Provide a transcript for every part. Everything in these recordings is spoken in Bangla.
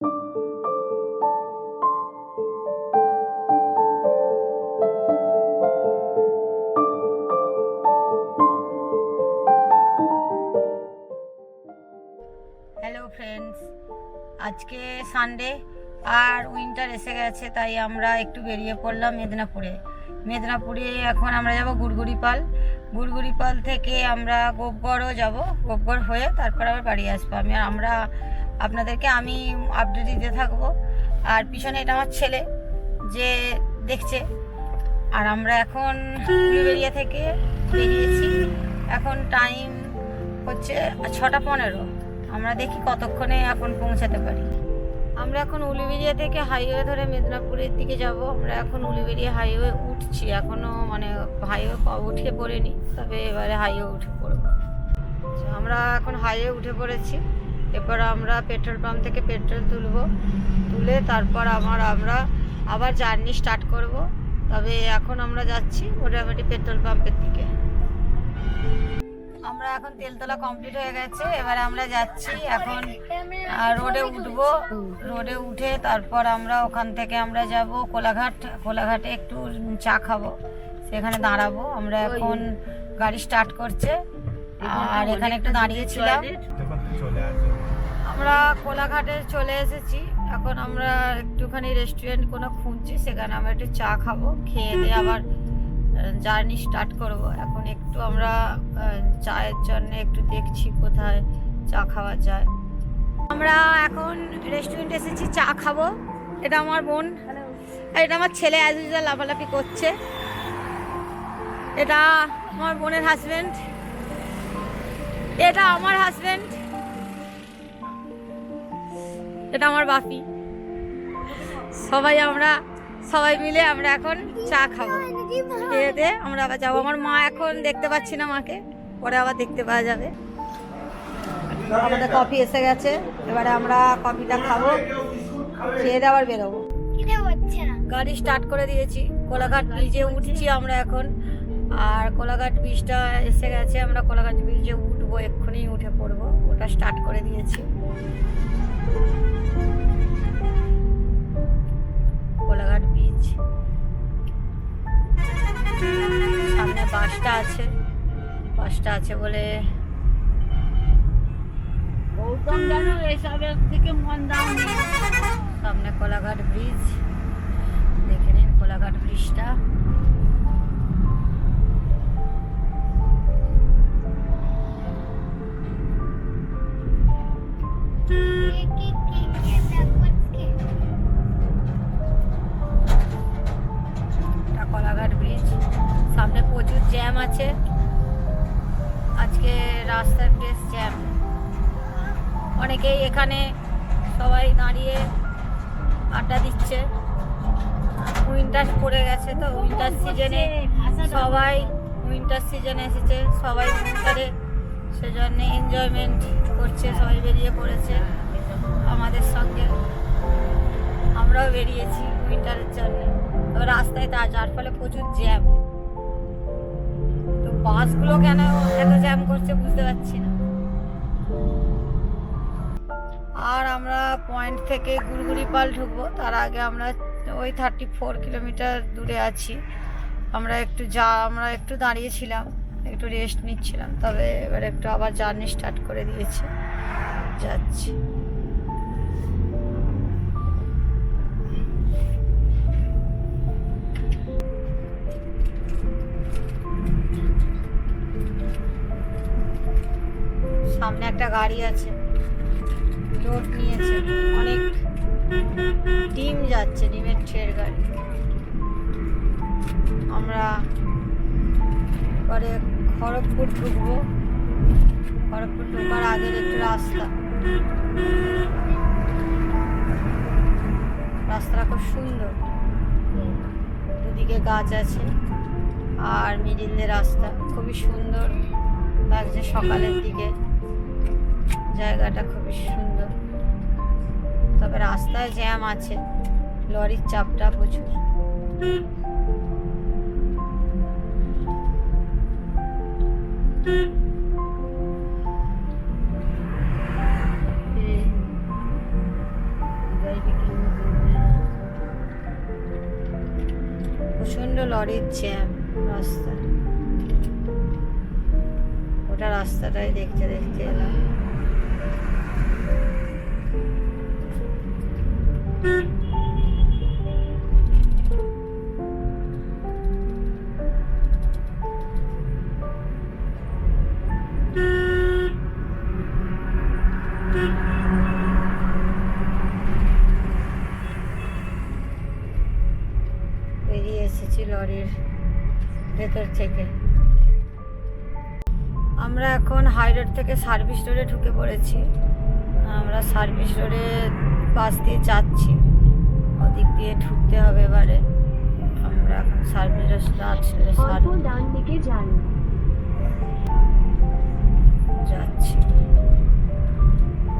হ্যালো ফ্রেন্ডস আজকে সানডে আর উইন্টার এসে গেছে, তাই আমরা একটু বেরিয়ে পড়লাম মেদিনীপুরে। মেদিনীপুরে এখন আমরা যাব গুড়গুড়িপাল। গুড়গুড়িপাল থেকে আমরা গোপগড়ও যাব, গোপগড় হয়ে তারপর আবার বাড়ি আসব। আমি আমরা আপনাদেরকে আমি আপডেট দিতে থাকব। আর পিছনে এটা আমার ছেলে যে দেখছে। আর আমরা এখন উলুবেড়িয়া থেকে বেরিয়েছি। এখন টাইম হচ্ছে ছটা পনেরো। আমরা দেখি কতক্ষণে এখন পৌঁছাতে পারি। আমরা এখন উলিবেরিয়া থেকে হাইওয়ে ধরে মেদিনীপুরের দিকে যাব। আমরা এখন উলিবেরিয়া হাইওয়ে উঠছি। এখনও মানে হাইওয়ে উঠে পড়েনি। তবে এবারে হাইওয়ে উঠে পড়ব। আমরা এখন হাইওয়ে উঠে পড়েছি। এরপর আমরা পেট্রোল পাম্প থেকে পেট্রোল তুলব, তুলে তারপর আমার, আমরা আবার জার্নি স্টার্ট করব। তবে এখন আমরা যাচ্ছি মোটামুটি পেট্রোল পাম্পের দিকে। আমরা এখন তেলতলা কমপ্লিট হয়ে গেছে, এবারে আমরা যাচ্ছি এখন রোডে উঠবো। রোডে উঠে তারপর আমরা ওখান থেকে আমরা যাব কোলাঘাট। কোলাঘাটে একটু চা খাব, সেখানে দাঁড়াবো। আমরা এখন গাড়ি স্টার্ট করছে, আর এখানে একটু দাঁড়িয়েছিলাম। আমরা কোলাঘাটে চলে এসেছি। এখন আমরা একটুখানি রেস্টুরেন্ট কোনো খুঁজছি সেখানে আমরা একটু চা খাব খেয়ে দিয়ে আবার জার্নি স্টার্ট করব। এখন একটু আমরা চায়ের জন্য একটু দেখছি কোথায় চা খাওয়া যায়। আমরা এখন রেস্টুরেন্টে এসেছি চা খাব। এটা আমার বোন। আর এটা আমার ছেলে অ্যাজ ইউজুয়াল লাফালাফি করছে। এটা আমার বোনের হাজবেন্ড এটা আমার হাজবেন্ড এটা আমার বাপি। সবাই আমরা সবাই মিলে আমরা এখন চা খাব। খেয়ে দিয়ে আমরা আবার যাব। আমার মা এখন দেখতে পাচ্ছি না মাকে পরে আবার দেখতে পাওয়া যাবে। আমাদের কফি এসে গেছে এবারে আমরা কফিটা খাব খেয়ে দিয়ে আবার বেরোবো। গাড়ি স্টার্ট করে দিয়েছি কোলাঘাট ব্রিজে উঠছি আমরা এখন। আর কোলাঘাট ব্রিজটা এসে গেছে আমরা কোলাঘাট ব্রিজে উঠবো এক্ষুনি উঠে পড়ব। ওটা স্টার্ট করে দিয়েছি। কোলাঘাট ব্রিজ সামনে বাসটা আছে। বাসটা আছে বলে গৌতম যেন এসবের দিকে মন দাওনি। সামনে কোলাঘাট ব্রিজ দেখে নিন কোলাঘাট ব্রিজটা এখানে সবাই দাঁড়িয়ে আড্ডা দিচ্ছে। উইন্টার পড়ে গেছে তো উইন্টার সিজনে সবাই উইন্টার সিজনে এসেছে, সবাই উইন্টারে সেজন্য এনজয়মেন্ট করছে, সবাই বেরিয়ে পড়েছে আমাদের সঙ্গে। আমরাও বেরিয়েছি উইন্টারের জন্য। রাস্তায় তা যার ফলে প্রচুর জ্যাম তো বাসগুলো কেন এত জ্যাম করছে বুঝতে পারছি না। আর আমরা পয়েন্ট থেকে গুড়গুড়িপাল ঢুকবো। তার আগে আমরা ওই থার্টি ফোর কিলোমিটার দূরে আছি। আমরা একটু যা, আমরা একটু দাঁড়িয়েছিলাম একটু রেস্ট নিচ্ছিলাম, তবে এবার একটু আবার জার্নি স্টার্ট করে দিয়েছে। যাচ্ছি। সামনে একটা গাড়ি আছে। লোড নিয়েছে। অনেক ডিম যাচ্ছে, ডিমের ট্রের গাড়ি আমরা পরে খড়গপুর ঢুকবো। খড়গপুর ঢোকার আগের একটু রাস্তা। রাস্তাটা খুব সুন্দর। দুদিকে গাছ আছে আর মিডিল রাস্তা। খুবই সুন্দর লাগছে সকালের দিকে। জায়গাটা খুবই সুন্দর। তবে রাস্তায় জ্যাম আছে। লরির চাপটা প্রচুর। প্রচণ্ড লরির জ্যাম রাস্তা ওটা রাস্তাটাই দেখতে দেখতে এলাম। বেরিয়ে এসেছি লরির ভেতর থেকে। আমরা এখন হাই রোড থেকে সার্ভিস রোডে ঢুকে পড়েছি। আমরা সার্ভিস রোডে পাশ দিয়ে যাচ্ছি। ওদিক দিয়ে ঢুকতে হবে এবারে। আমরা এখন সার্ভিস ডান যাচ্ছি।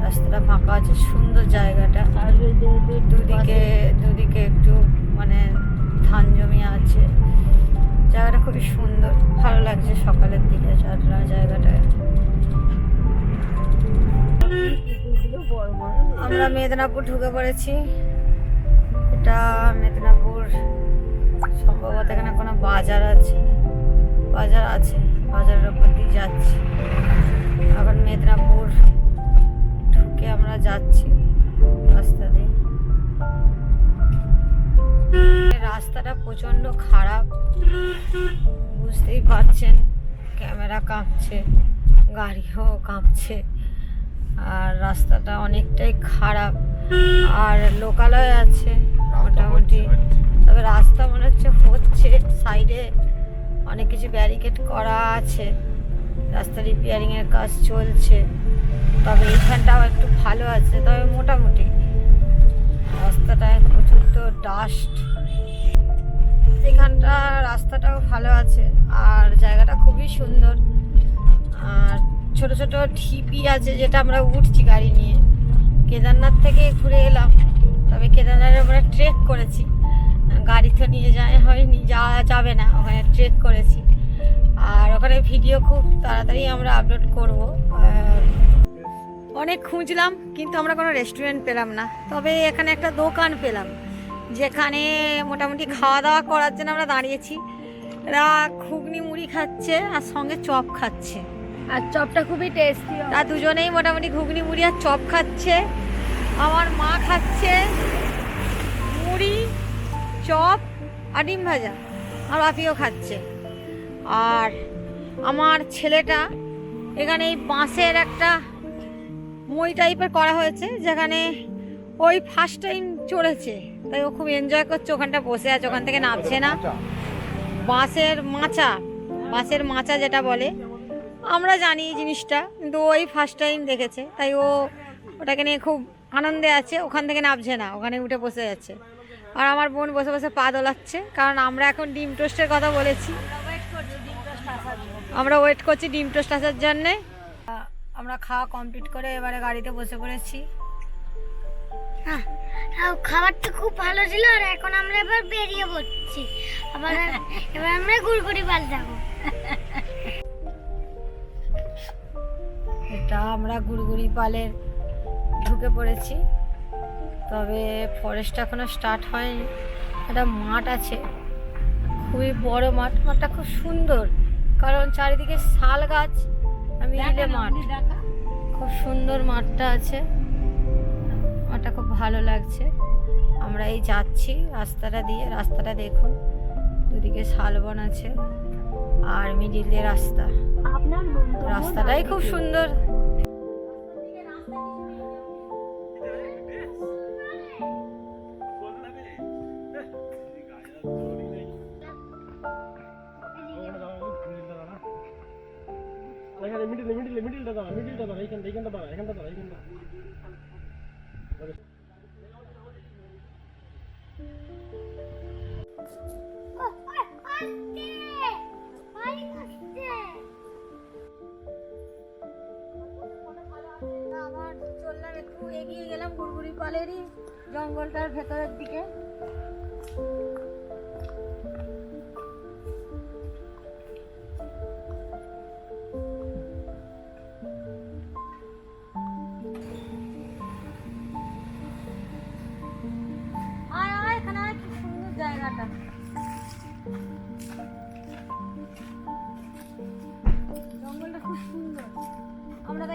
রাস্তাটা ফাঁকা আছে সুন্দর জায়গাটা। দুদিকে দুদিকে একটু মানে ধান জমি আছে। জায়গাটা খুবই সুন্দর। ভালো লাগছে সকালের দিকে জায়গাটায় আমরা মেদিনীপুর ঢুকে পড়েছি। এটা মেদিনীপুর সম্ভবত এখানে কোনো বাজার আছে। বাজার আছে, বাজারের উপর দিয়ে যাচ্ছি। এখন মেদিনীপুর ঢুকে আমরা যাচ্ছি রাস্তা দিয়ে। রাস্তাটা প্রচণ্ড খারাপ, বুঝতেই পারছেন। ক্যামেরা কাঁপছে, গাড়িও কাঁপছে। আর রাস্তাটা অনেকটাই খারাপ। আর লোকালয় আছে মোটামুটি। তবে রাস্তা মনে হচ্ছে হচ্ছে। সাইডে অনেক কিছু ব্যারিকেড করা আছে। রাস্তা রিপেয়ারিংয়ের কাজ চলছে। তবে এইখানটাও একটু ভালো আছে। তবে মোটামুটি রাস্তাটায় প্রচুর তো ডাস্ট এখানটা রাস্তাটাও ভালো আছে। আর জায়গাটা খুবই সুন্দর। আর ছোট ছোট ঢিপি আছে যেটা আমরা উঠছি গাড়ি নিয়ে। কেদারনাথ থেকে ঘুরে এলাম। তবে কেদারনাথে আমরা ট্রেক করেছি। গাড়ি তো নিয়ে যায় হয়নি, যাওয়া যাবে না, ওখানে ট্রেক করেছি। আর ওখানে ভিডিও খুব তাড়াতাড়ি আমরা আপলোড করব। অনেক খুঁজলাম, কিন্তু আমরা কোনো রেস্টুরেন্ট পেলাম না। তবে এখানে একটা দোকান পেলাম, যেখানে মোটামুটি খাওয়া দাওয়া করার জন্য আমরা দাঁড়িয়েছি। এরা ঘুগনি মুড়ি খাচ্ছে আর সঙ্গে চপ খাচ্ছে। আর চপটা খুবই টেস্টি তা দুজনেই মোটামুটি ঘুগনি, মুড়ি আর চপ খাচ্ছে। আমার মা খাচ্ছে মুড়ি, চপ আর ডিম ভাজা। আর বাপিও খাচ্ছে। আর আমার ছেলেটা এখানে এই বাঁশের একটা মই টাইপের করা হয়েছে, যেখানে ওই ফার্স্ট টাইম চড়েছে। তাই ও খুব এনজয় করছে, ওখানটা বসে আছে, ওখান থেকে নামছে না। বাঁশের মাচা বাঁশের মাচা যেটা বলে আমরা জানি জিনিসটা, কিন্তু ওই ফার্স্ট টাইম দেখেছে, তাই ও ওটাকে নিয়ে খুব আনন্দে আছে, ওখান থেকে নামছে না, ওখানে উঠে বসে যাচ্ছে। আর আমার বোন বসে বসে পা দোলাচ্ছে, কারণ আমরা এখন ডিম টোস্টের কথা বলেছি। আমরা ওয়েট করছি ডিম টোস্ট আসার জন্যে। আমরা খাওয়া কমপ্লিট করে এবারে গাড়িতে বসে পড়েছি। খাবারটা খুব ভালো ছিল, আর এখন আমরা এবার বেরিয়ে পড়ছি। আবার এবার আমরা গুড়গুড়ি পাল যাব এটা আমরা গুড়গুড়ি পালের ঢুকে পড়েছি। তবে ফরেস্ট এখনও স্টার্ট হয়নি। একটা মাঠ আছে। খুবই বড় মাঠ। মাঠটা খুব সুন্দর। কারণ চারিদিকে শাল গাছ। মিডিলে মাঠ। খুব সুন্দর মাঠটা আছে। মাঠটা খুব ভালো লাগছে। আমরা এই যাচ্ছি রাস্তাটা দিয়ে। রাস্তাটা দেখুন। দুদিকে শালবন আছে। আর মিডিল দিয়ে রাস্তা। রাস্তাটাই খুব সুন্দর। মিডিলে মিডিলে মিডিলটা দাঁড়া মিডিলটা দাঁড়া এইখানটা এইখানটা দাঁড়া এখানটা দাঁড়া এইখানটা আবার চললাম একটু এগিয়ে গেলাম গুড়গুড়ি পালেরই জঙ্গলটার ভেতরের দিকে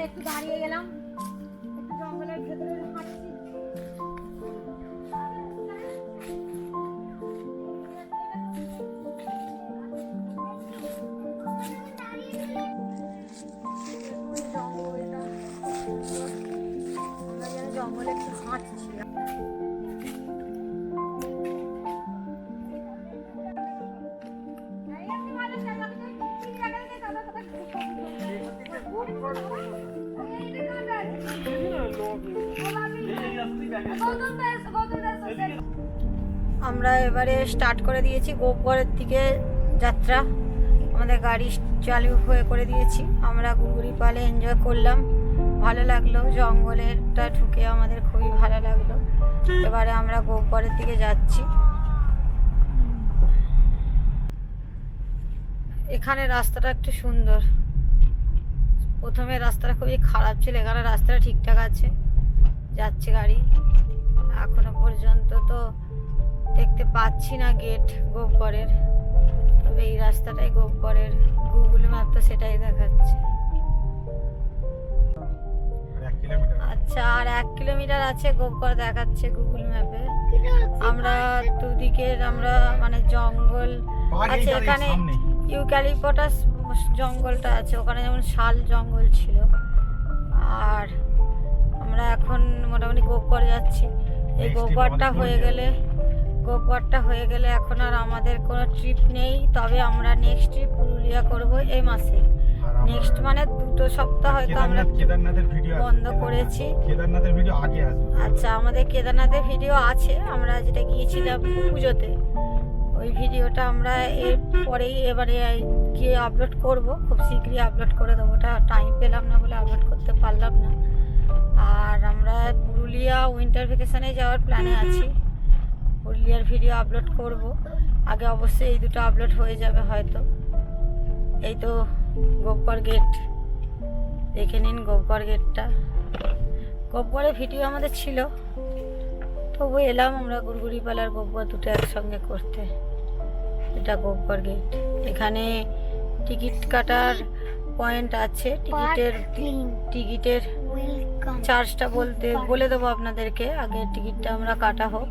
একটু দাঁড়িয়ে গেলাম একটু জঙ্গলের ভেতরে আমরা এবারে স্টার্ট করে দিয়েছি গোপগড়ের দিকে যাত্রা। আমাদের গাড়ি চালু হয়ে করে দিয়েছি। আমরা গুড়গুড়ি পালে এনজয় করলাম। ভালো লাগল। জঙ্গলেরটা ঢুকে আমাদের খুবই ভালো লাগল। এবারে আমরা গোপগড়ের দিকে যাচ্ছি। এখানে রাস্তাটা একটু সুন্দর। প্রথমে রাস্তাটা খুবই খারাপ ছিল। এখানে রাস্তাটা ঠিকঠাক আছে। যাচ্ছে গাড়ি। এখনও পর্যন্ত তো দেখতে পাচ্ছি না গেট গোপগড়ের তবে এই রাস্তাটাই গোপগড়ের গুগল ম্যাপ তো সেটাই দেখাচ্ছে। আচ্ছা আর এক কিলোমিটার আছে গোপগড় দেখাচ্ছে গুগল ম্যাপে আমরা দুদিকের আমরা মানে জঙ্গল আছে এখানে ইউক্যালিপটাস জঙ্গলটা আছে। ওখানে যেমন শাল জঙ্গল ছিল। আর আমরা এখন মোটামুটি গোপগড় যাচ্ছি। এই আমাদের হয়ে গেলে গোপগড়টা হয়ে গেলে এখন আর আমাদের কোনো ট্রিপ নেই। তবে আমরা নেক্সট ট্রিপ পুরুলিয়া করব এই মাসে। নেক্সট মানে দুটো সপ্তাহ হয়তো আমরা কেদারনাথের ভিডিও বন্ধ করেছি। কেদারনাথের ভিডিও আগে আসবে আচ্ছা আমাদের কেদারনাথের ভিডিও আছে। আমরা যেটা গিয়েছিলাম পুজোতে ওই ভিডিওটা আমরা এর পরেই এবারে গিয়ে আপলোড করব। খুব শীঘ্রই আপলোড করে দেবো। ওটা টাইম পেলাম না বলে আপলোড করতে পারলাম না। আর আমরা পুরুলিয়া উইন্টার ভেকেশনে যাওয়ার প্ল্যানে আছি। পুরুলিয়ার ভিডিও আপলোড করব। আগে অবশ্যই এই দুটো আপলোড হয়ে যাবে হয়তো। এই তো গোপর গেট দেখে নিন গোপর গেটটা গোপরে ভিডিও আমাদের ছিল। তবু এলাম আমরা গুড়গুড়ি পালার গোবর দুটো একসঙ্গে করতে। এটা গোবর গেট এখানে টিকিট কাটার পয়েন্ট আছে। টিকিটের টিকিটের চার্জটা বলতে বলে দেবো আপনাদেরকে আগে টিকিটটা আমরা কাটা হোক।